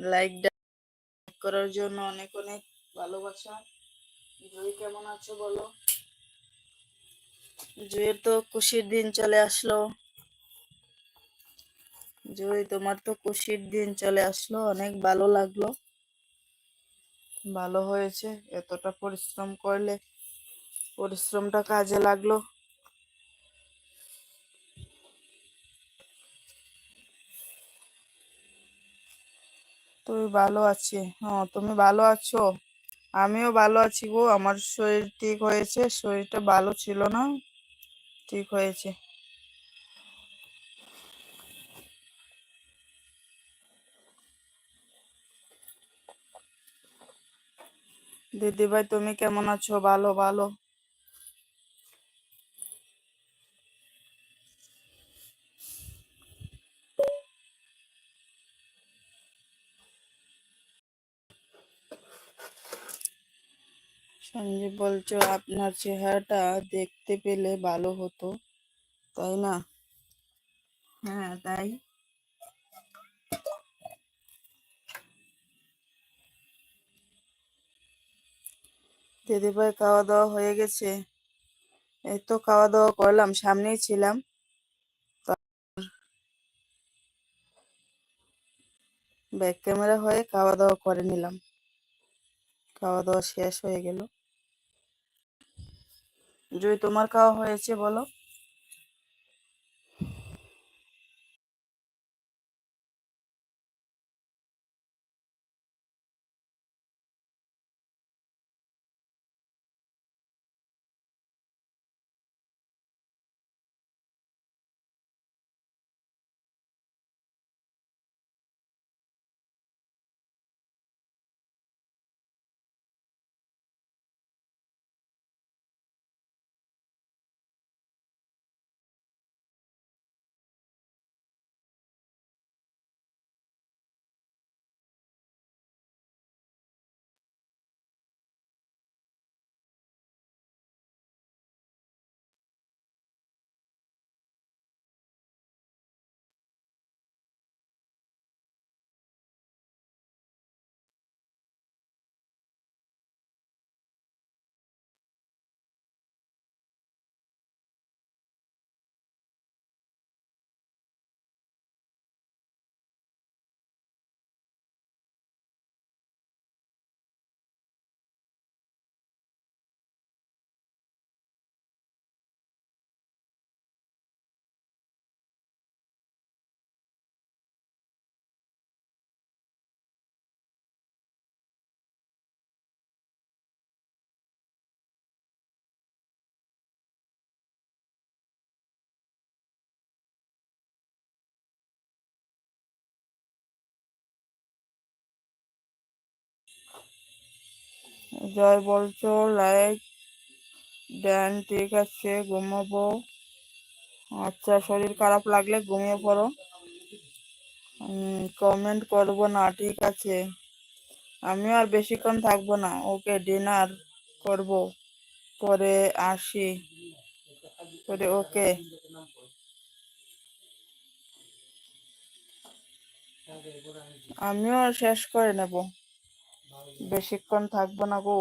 Like করার জন্য অনেক অনেক ভালোবাসা। জুই কেমন আছো বলো? জুইয়ের তো খুশির দিন চলে আসলো। জুই, তোমার তো খুশির দিন চলে আসলো। অনেক ভালো লাগল। ভালো হয়েছে। এতটা পরিশ্রম করলে পরিশ্রমটা কাজে লাগল। তুমি ভালো আছি। হ্যাঁ তুমি ভালো আছো? আমিও ভালো আছি গো। আমার শরীর ঠিক হয়েছে। শরীরটা ভালো ছিল না। ঠিক হয়েছে। দিদি ভাই তুমি কেমন আছো? ভালো ভালো। সঞ্জীব বলছো আপনার চেহারাটা দেখতে পেলে ভালো হতো তাই না? হ্যাঁ তাই। দিদিভাই খাওয়া দাওয়া হয়ে গেছে? এই তো খাওয়া দাওয়া করলাম সামনেই ছিলাম। ব্যাক ক্যামেরা হয়ে খাওয়া দাওয়া করে নিলাম। খাওয়া দাওয়া শেষ হয়ে গেল। জয় তোমার খাওয়া হয়েছে বলো। জয় বলছো লাইক দেন, ঠিক আছে, ঘুমাবো। আচ্ছা শরীর খারাপ লাগলে ঘুমিয়ে পড়ো। কমেন্ট করব না, ঠিক আছে। আমি আর বেশিক্ষণ থাকব না, ওকে ডিনার করব, পরে আসি। পরে ওকে। আমিও শেষ করে নেব। বেশিক্ষণ থাকব না গো।